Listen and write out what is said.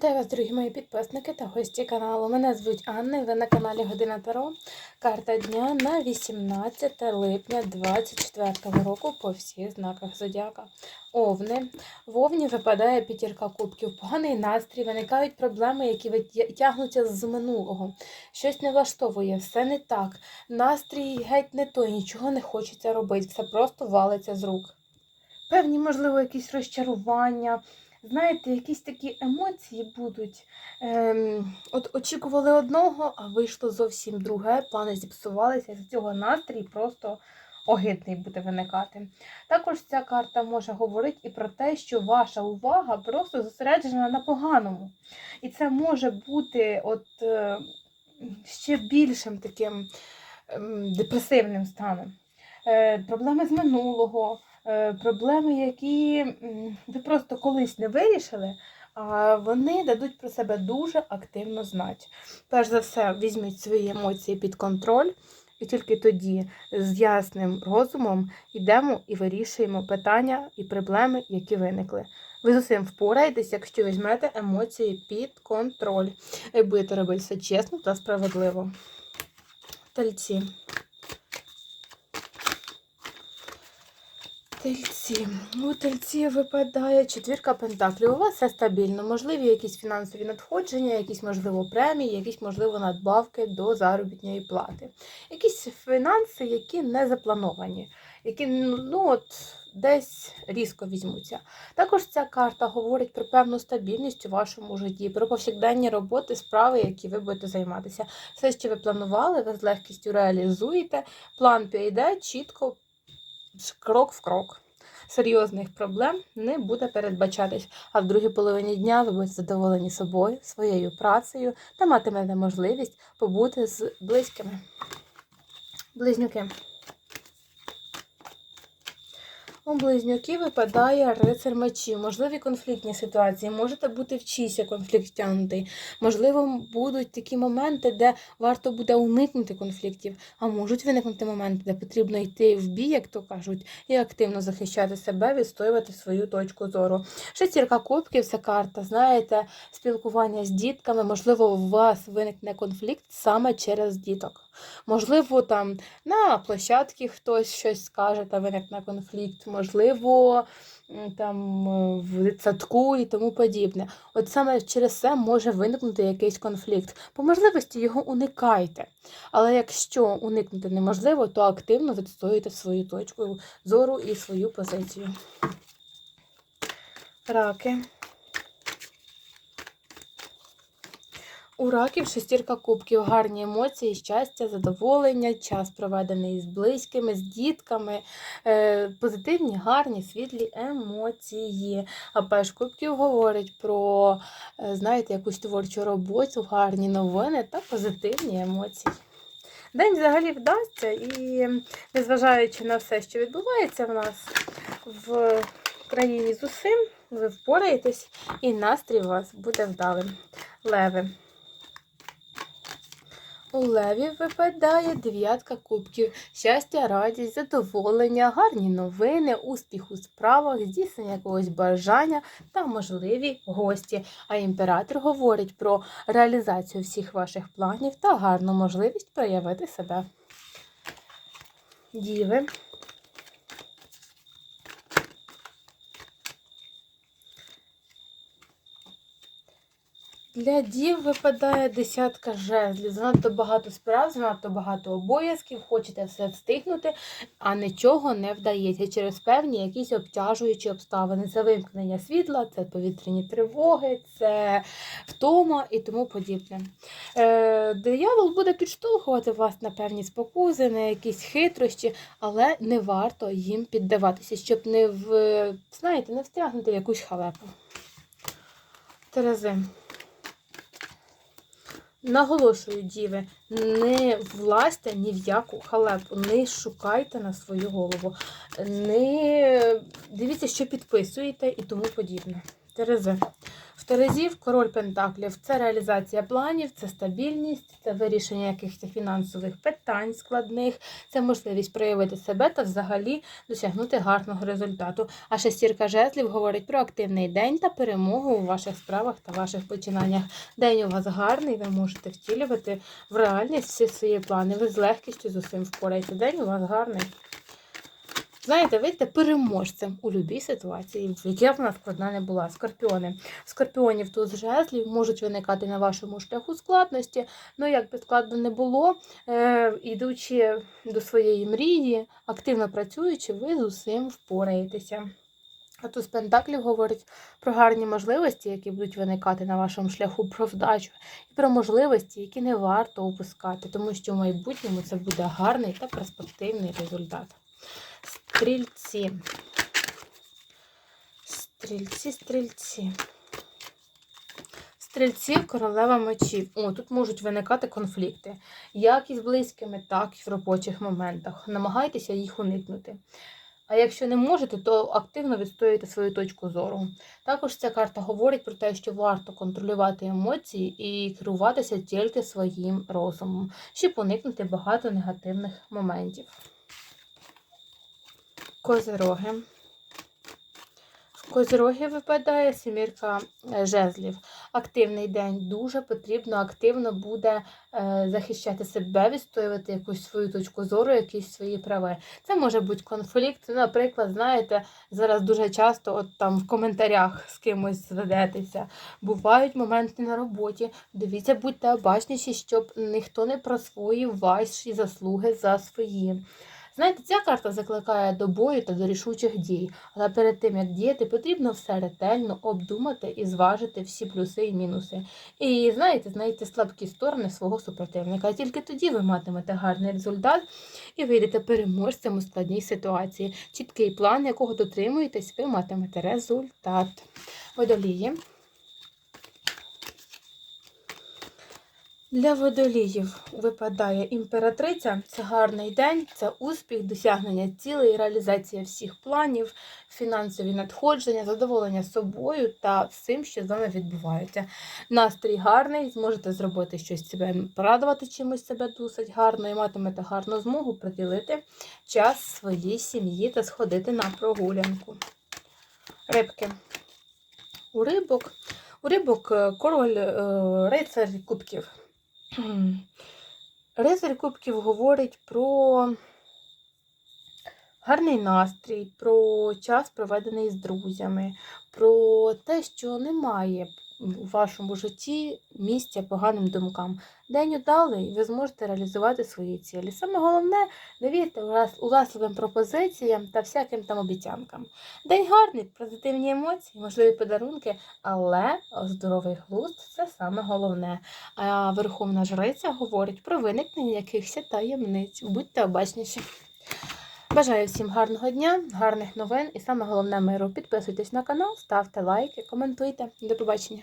Вітаю вас, дорогі мої підписники та гості каналу. Мене звуть Анна і ви на каналі Година Таро. Карта дня на 18 липня 2024 року по всіх знаках Зодіака. Овни. В Овні випадає п'ятірка кубків, поганий настрій, виникають проблеми, які тягнуться з минулого. Щось не влаштовує, все не так. Настрій геть не той, нічого не хочеться робити, все просто валиться з рук. Певні, можливо, якісь розчарування. Знаєте, якісь такі емоції будуть. Ем, от очікували одного, а вийшло зовсім друге. Плани зіпсувалися, з цього настрій просто огидний буде виникати. Також ця карта може говорити і про те, що ваша увага просто зосереджена на поганому. І це може бути от, е, ще більшим таким ем, депресивним станом. Е, проблеми з минулого проблеми, які ви просто колись не вирішили, а вони дадуть про себе дуже активно знати. Перш за все, візьміть свої емоції під контроль, і тільки тоді з ясним розумом йдемо і вирішуємо питання і проблеми, які виникли. Ви з усім впораєтесь, якщо візьмете емоції під контроль. І будете робити все чесно та справедливо. Тельці. Тельці. У тельці випадає четвірка пентаклів. У вас все стабільно. Можливі якісь фінансові надходження, якісь, можливо, премії, якісь, можливо, надбавки до заробітної плати. Якісь фінанси, які не заплановані, які ну, от, десь різко візьмуться. Також ця карта говорить про певну стабільність у вашому житті, про повсякденні роботи, справи, які ви будете займатися. Все, що ви планували, ви з легкістю реалізуєте. План піде чітко крок в крок. Серйозних проблем не буде передбачатись, а в другій половині дня ви будете задоволені собою, своєю працею та матимете можливість побути з близькими. Близнюки. У близнюки випадає рицар мечів. Можливі конфліктні ситуації. Можете бути в чийся конфлікт втягнутий. Можливо, будуть такі моменти, де варто буде уникнути конфліктів, а можуть виникнути моменти, де потрібно йти в бій, як то кажуть, і активно захищати себе, відстоювати свою точку зору. Шестірка кубків це карта, знаєте, спілкування з дітками. Можливо, у вас виникне конфлікт саме через діток. Можливо, там на площадці хтось щось скаже та виникне конфлікт, можливо, там е, в дитсадку і тому подібне. От саме через це може виникнути якийсь конфлікт. По можливості його уникайте. Але якщо уникнути неможливо, то активно відстоюйте свою точку зору і свою позицію. Раки. У раків шестірка кубків, гарні емоції, щастя, задоволення, час проведений з близькими, з дітками, е, позитивні, гарні, світлі емоції. А пеш кубків говорить про, е, знаєте, якусь творчу роботу, гарні новини та позитивні емоції. День взагалі вдасться, і незважаючи на все, що відбувається в нас в країні з усім, ви впораєтесь, і настрій у вас буде вдалим. Леви. У леві випадає дев'ятка кубків, щастя, радість, задоволення, гарні новини, успіх у справах, здійснення якогось бажання та можливі гості. А імператор говорить про реалізацію всіх ваших планів та гарну можливість проявити себе. Діви. Для дів випадає десятка жезлів. Занадто багато справ, занадто багато обов'язків, хочете все встигнути, а нічого не вдається через певні якісь обтяжуючі обставини. Це вимкнення світла, це повітряні тривоги, це втома і тому подібне. Е, диявол буде підштовхувати вас на певні спокузи, на якісь хитрощі, але не варто їм піддаватися, щоб не в, знаєте, не встрягнути якусь халепу. Терези. Наголошую, діви, не влазьте ні в яку халепу, не шукайте на свою голову, не дивіться, що підписуєте і тому подібне. Терези. В Терезів король Пентаклів це реалізація планів, це стабільність, це вирішення якихось фінансових питань складних, це можливість проявити себе та взагалі досягнути гарного результату. А шестірка жезлів говорить про активний день та перемогу у ваших справах та ваших починаннях. День у вас гарний, ви можете втілювати в реальність всі свої плани. Ви з легкістю з усім впораєте. День у вас гарний. Знаєте, ви переможцем у будь-якій ситуації, яка б вона складна не була. Скорпіони. Скорпіонів туз жезлів можуть виникати на вашому шляху складності. Ну, як би складно не було, е, ідучи до своєї мрії, активно працюючи, ви з усім впораєтеся. А туз Пентаклів говорить про гарні можливості, які будуть виникати на вашому шляху, про вдачу і про можливості, які не варто упускати, тому що в майбутньому це буде гарний та перспективний результат. Стрільці. Стрільці, стрільці. Стрільців королева мечів. О, тут можуть виникати конфлікти. Як із близькими, так і в робочих моментах. Намагайтеся їх уникнути. А якщо не можете, то активно відстоюйте свою точку зору. Також ця карта говорить про те, що варто контролювати емоції і керуватися тільки своїм розумом, щоб уникнути багато негативних моментів. Козироги. В Козироги випадає сімірка е, жезлів. Активний день. Дуже потрібно активно буде е, захищати себе, відстоювати якусь свою точку зору, якісь свої права. Це може бути конфлікт. Наприклад, знаєте, зараз дуже часто от там в коментарях з кимось зведетеся. Бувають моменти на роботі. Дивіться, будьте обачніші, щоб ніхто не просвоїв ваші заслуги за свої. Знаєте, ця карта закликає до бою та до рішучих дій, але перед тим, як діяти, потрібно все ретельно обдумати і зважити всі плюси і мінуси. І знаєте, знайти слабкі сторони свого супротивника. Тільки тоді ви матимете гарний результат і вийдете переможцем у складній ситуації. Чіткий план, якого дотримуєтесь, ви матимете результат. Водолії. Для водоліїв випадає імператриця. Це гарний день, це успіх, досягнення цілей, реалізація всіх планів, фінансові надходження, задоволення собою та всім, що з вами відбувається. Настрій гарний, зможете зробити щось себе, порадувати чимось себе досить гарно і матимете гарну змогу приділити час своїй сім'ї та сходити на прогулянку. Рибки. У рибок. У рибок е, король е, рицар кубків. Рицар Кубків говорить про гарний настрій, про час, проведений з друзями, про те, що немає у вашому житті місця поганим думкам. День удалий, ви зможете реалізувати свої цілі. Саме головне, не вірте уласливим пропозиціям та всяким там обіцянкам. День гарний, позитивні емоції, можливі подарунки, але здоровий глузд це саме головне. А Верховна Жриця говорить про виникнення якихось таємниць. Будьте обачніші. Бажаю всім гарного дня, гарних новин і саме головне миру. Підписуйтесь на канал, ставте лайки, коментуйте. До побачення.